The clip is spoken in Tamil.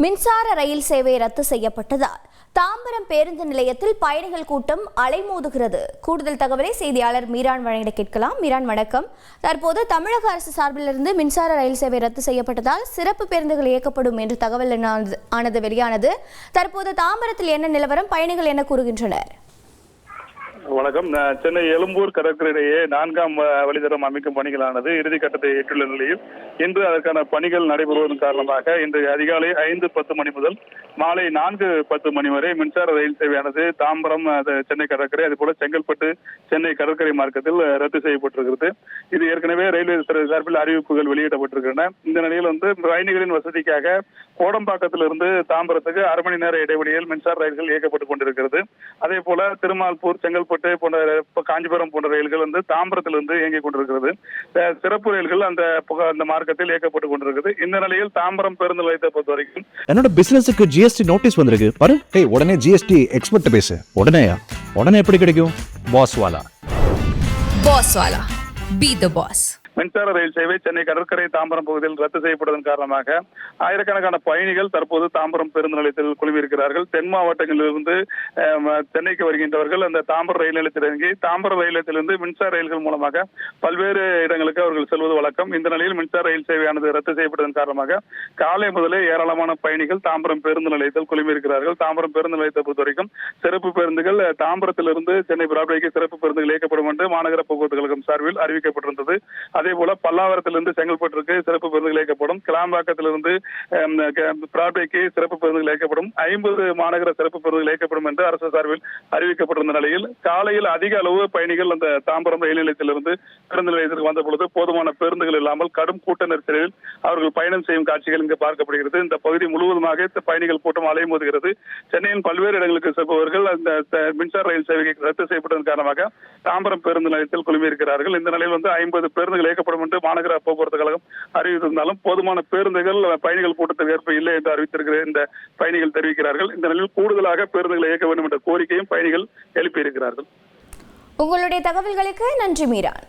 மின்சார ரயில் சேவை ரத்து செய்யப்பட்டதால் தாம்பரம் பேருந்து நிலையத்தில் பயணிகள் கூட்டம் அலைமோதுகிறது. கூடுதல் தகவலை செய்தியாளர் மீரான் வழங்கிட கேட்கலாம். மீரான் வணக்கம். தற்போது தமிழக அரசு சார்பிலிருந்து மின்சார ரயில் சேவை ரத்து செய்யப்பட்டதால் சிறப்பு பேருந்துகள் இயக்கப்படும் என்று தகவல் ஆனது- ஆனது வெளியானது. தற்போது தாம்பரத்தில் என்ன நிலவரம்? பயணிகள் என்ன கூறுகின்றனர்? வணக்கம். சென்னை எழும்பூர் கடற்கரையிடையே நான்காம் வழித்தடம் அமைக்கும் பணிகளானது இறுதிக்கட்டத்தை எட்டுள்ள நிலையில் இன்று அதற்கான பணிகள் நடைபெறுவதன் காரணமாக இன்று அதிகாலை ஐந்து பத்து மணி முதல் மாலை நான்கு பத்து மணி வரை மின்சார ரயில் சேவையானது தாம்பரம் அது சென்னை கடற்கரை அதுபோல செங்கல்பட்டு சென்னை கடற்கரை மார்க்கத்தில் ரத்து செய்யப்பட்டிருக்கிறது. இது ஏற்கனவே ரயில்வே துறை சார்பில் அறிவிப்புகள் வெளியிடப்பட்டிருக்கின்றன. இந்த நிலையில் வந்து பயணிகளின் வசதிக்காக கோடம்பாக்கத்திலிருந்து தாம்பரத்துக்கு அரை மணி நேர இடைவெளியில் மின்சார ரயில்கள் இயக்கப்பட்டுக் கொண்டிருக்கிறது. அதே போல திருமால்பூர் செங்கல்பட்டு போன்ற இப்ப காஞ்சிபுரம் போன்ற ரயில்கள் வந்து தாம்பரத்திலிருந்து இயங்கிக் கொண்டிருக்கிறது. சிறப்பு ரயில்கள் அந்த புக- அந்த மார்க்கத்தில் இயக்கப்பட்டுக் கொண்டிருக்கிறது. இந்த நிலையில் தாம்பரம் பேருந்து நிலையத்தை பொறுத்த வரைக்கும் என்னோட பிசினஸுக்கு ஜிஎஸ்டி நோட்டீஸ் வந்திருக்கு. பாரு டேய் உடனே ஜிஎஸ்டி எக்ஸ்பர்ட் பேசு. உடனேயா உடனே எப்படி கிடைக்கும்? Boss wala. Boss Wala. Be the boss. மின்சார ரயில் சேவை சென்னை கடற்கரை தாம்பரம் பகுதியில் ரத்து செய்யப்படுவதன் காரணமாக ஆயிரக்கணக்கான பயணிகள் தற்போது தாம்பரம் பேருந்து நிலையத்தில் குழுமியிருக்கிறார்கள். தென் மாவட்டங்களிலிருந்து சென்னைக்கு வருகின்றவர்கள் அந்த தாம்பரம் ரயில் நிலையத்தில் இறங்கி தாம்பரம் ரயில் நிலையத்திலிருந்து மின்சார ரயில்கள் மூலமாக பல்வேறு இடங்களுக்கு அவர்கள் செல்வது வழக்கம். இந்த நிலையில் மின்சார ரயில் சேவையானது ரத்து செய்யப்பட்டதன் காரணமாக காலை முதலே ஏராளமான பயணிகள் தாம்பரம் பேருந்து நிலையத்தில் குழுமியிருக்கிறார்கள். தாம்பரம் பேருந்து நிலையத்தை பொறுத்த வரைக்கும் சிறப்பு பேருந்துகள் தாம்பரத்திலிருந்து சென்னை பிராட்வேக்கு சிறப்பு பேருந்துகள் இயக்கப்படும் என்று மாநகர போக்குவரத்து கழகம் சார்பில் அறிவிக்கப்பட்டிருந்தது. அதே அதே போல பல்லாவரத்திலிருந்து செங்கல்பட்டுக்கு சிறப்பு பேருந்துகள் இயக்கப்படும். கிளாம்பாக்கத்திலிருந்து பிராட்வேக்கு சிறப்பு பேருந்துகள் இயக்கப்படும். ஐம்பது மாநகர சிறப்பு பேருந்துகள் இயக்கப்படும் என்று அரசு சார்பில் அறிவிக்கப்பட்டிருந்த நிலையில் காலையில் அதிக அளவு பயணிகள் அந்த தாம்பரம் ரயில் நிலையத்திலிருந்து பேருந்து நிலையத்திற்கு வந்த பொழுது போதுமான பேருந்துகள் இல்லாமல் கடும் கூட்ட நெரிசலில் அவர்கள் பயணம் செய்யும் காட்சிகள் இங்கு பார்க்கப்படுகிறது. இந்த பகுதி முழுவதுமாக பயணிகள் கூட்டம் அலைமோதுகிறது. சென்னையின் பல்வேறு இடங்களுக்கு செல்பவர்கள் அந்த மின்சார ரயில் சேவை ரத்து செய்யப்பட்டதன் காரணமாக தாம்பரம் பேருந்து நிலையத்தில் குழுமியிருக்கிறார்கள். இந்த நிலையில் வந்து ஐம்பது பேருந்துகள் இயக்கப்படும் என்று மாநகர போக்குவரத்து கழகம் அறிவித்திருந்தாலும் போதுமான பேருந்துகள் பயணிகள் கூட்டத்தில் ஏற்ப இல்லை என்று அறிவித்திருக்கிற இந்த பயணிகள் தெரிவிக்கிறார்கள். இந்த நிலையில் கூடுதலாக பேருந்துகளை இயக்க வேண்டும் என்ற கோரிக்கையும் பயணிகள் எழுப்பியிருக்கிறார்கள். உங்களுடைய தகவல்களுக்கு நன்றி மீரான்